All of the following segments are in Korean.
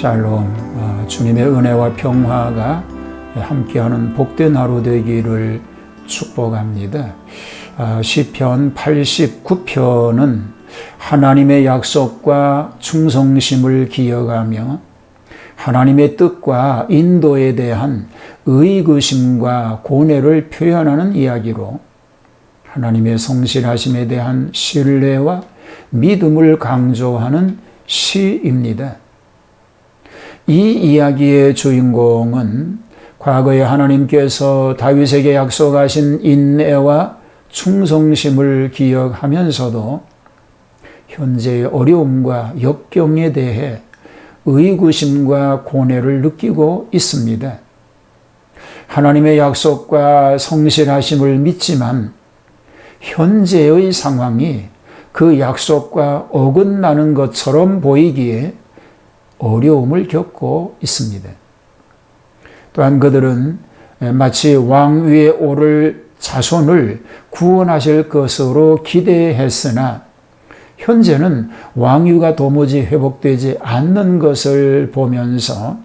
샬롬, 어, 주님의 은혜와 평화가 함께하는 복된 하루 되기를 축복합니다. 아, 시편 89편은 하나님의 약속과 충성심을 기억하며 하나님의 뜻과 인도에 대한 의구심과 고뇌를 표현하는 이야기로 하나님의 성실하심에 대한 신뢰와 믿음을 강조하는 시입니다. 이 이야기의 주인공은 과거에 하나님께서 다윗에게 약속하신 인내와 충성심을 기억하면서도 현재의 어려움과 역경에 대해 의구심과 고뇌를 느끼고 있습니다. 하나님의 약속과 성실하심을 믿지만 현재의 상황이 그 약속과 어긋나는 것처럼 보이기에 어려움을 겪고 있습니다. 또한 그들은 마치 왕 위에 오를 자손을 구원하실 것으로 기대했으나 현재는 왕위가 도무지 회복되지 않는 것을 보면서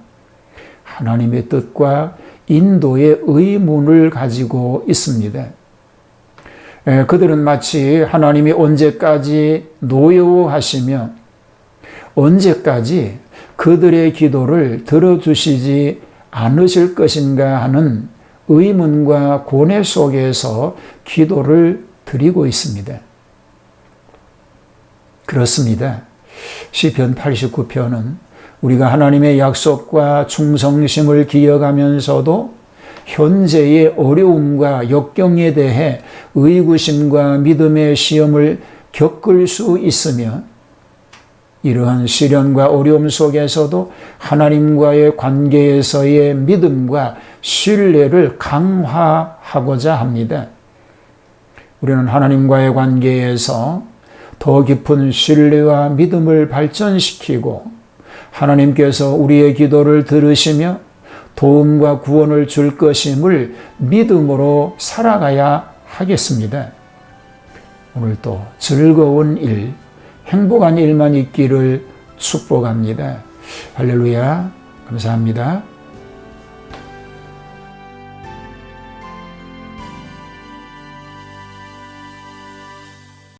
하나님의 뜻과 인도의 의문을 가지고 있습니다. 그들은 마치 하나님이 언제까지 노여워하시며 언제까지 그들의 기도를 들어주시지 않으실 것인가 하는 의문과 고뇌 속에서 기도를 드리고 있습니다. 그렇습니다. 시편 89편은 우리가 하나님의 약속과 충성심을 기억하면서도 현재의 어려움과 역경에 대해 의구심과 믿음의 시험을 겪을 수 있으며 이러한 시련과 어려움 속에서도 하나님과의 관계에서의 믿음과 신뢰를 강화하고자 합니다. 우리는 하나님과의 관계에서 더 깊은 신뢰와 믿음을 발전시키고 하나님께서 우리의 기도를 들으시며 도움과 구원을 줄 것임을 믿음으로 살아가야 하겠습니다. 오늘도 즐거운 일, 행복한 일만 있기를 축복합니다. 할렐루야. 감사합니다.